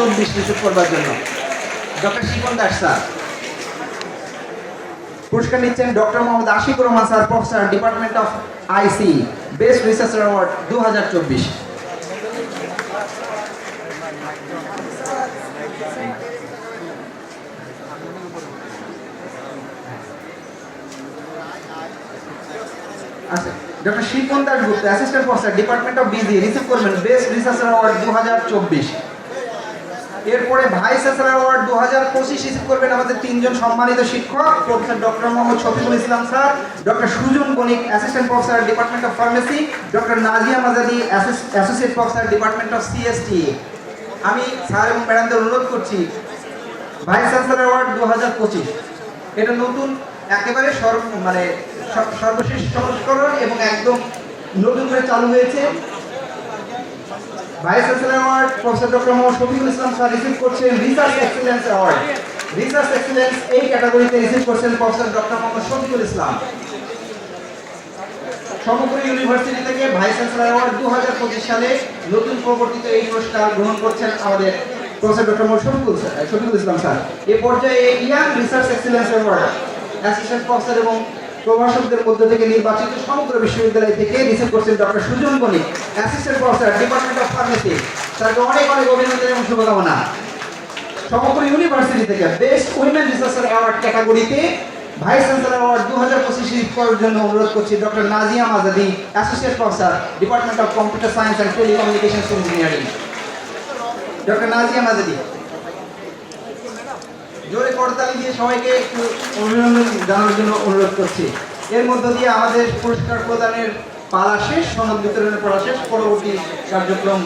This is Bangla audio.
চব্বিশ রিসিভ করবার জন্য। Doctor Shibon Das, sir. পুরস্কার নিচ্ছেন doctor Mohammad Ashiqur Rahman, sir, professor, department of IC best researcher award দু হাজার চব্বিশ। আচ্ছা doctor Shibon Das Gupta assistant professor department of BG receive করবেন বেস্ট রিসার্চার অ্যাওয়ার্ড দু হাজার চব্বিশ। এরপরে ভাইস চ্যান্সেলর অ্যাওয়ার্ড দু হাজার পঁচিশ রিসিভ করবেন আমাদের তিনজন সম্মানিত শিক্ষক, professor doctor Mohammad Shafiqul Islam sir, doctor Sujan Banik assistant professor department of pharmacy doctor Nazia Majadi associate professor department of CST আমি স্যার এবং ম্যাডামদের অনুরোধ করছি, ভাইস চ্যান্সেলর অ্যাওয়ার্ড দু হাজার পঁচিশ। এটা নতুন, একেবারে সর্ব মানে সর্বশেষ সংস্করণ এবং একদম নতুন করে চালু হয়েছে। Vice chancellor award, professor doctor Mohammad Shafiqul Islam sir receive করছেন research excellence award research excellence এই ক্যাটাগরিতে রিসিভ করছেন প্রফেসর ডক্টর মোহাম্মদ শফিকুল ইসলাম। সমগ্র ইউনিভার্সিটি থেকে ভাইস চ্যান্সেলর অ্যাওয়ার্ড দু হাজার পঁচিশ সালে নতুন প্রবর্তিত এই পুরস্কার গ্রহণ করছেন আমাদের professor doctor Mohammad Shafiqul Shafiqul Islam sir. এ পর্যায়ে young research excellence award assistant professor এবং প্রভাষকদের মধ্য থেকে নির্বাচিত সমগ্র বিশ্ববিদ্যালয় থেকে রিসিভ করছেন doctor Sujan Banik assistant professor department of pharmacy স্যারকে অনেক অনেক অভিনন্দন এবং শুভকামনা। সমগ্র ইউনিভার্সিটি থেকে বেস্ট উইমেন রিসার্চার অ্যাওয়ার্ড ক্যাটাগরিতে ভাইস চ্যান্সেলর অ্যাওয়ার্ড দু হাজার পঁচিশ করার জন্য অনুরোধ করছি doctor Nazia Majadi associate professor department of computer science and telecommunication engineering doctor Nazia Majadi জোরে করতালি দিয়ে সবাইকে একটু অভিনন্দন জানানোর জন্য অনুরোধ করছি। এর মধ্য দিয়ে আমাদের পুরস্কার প্রদানের পালা শেষ, সনদ বিতরণের পালা শেষ, পরবর্তী কার্যক্রম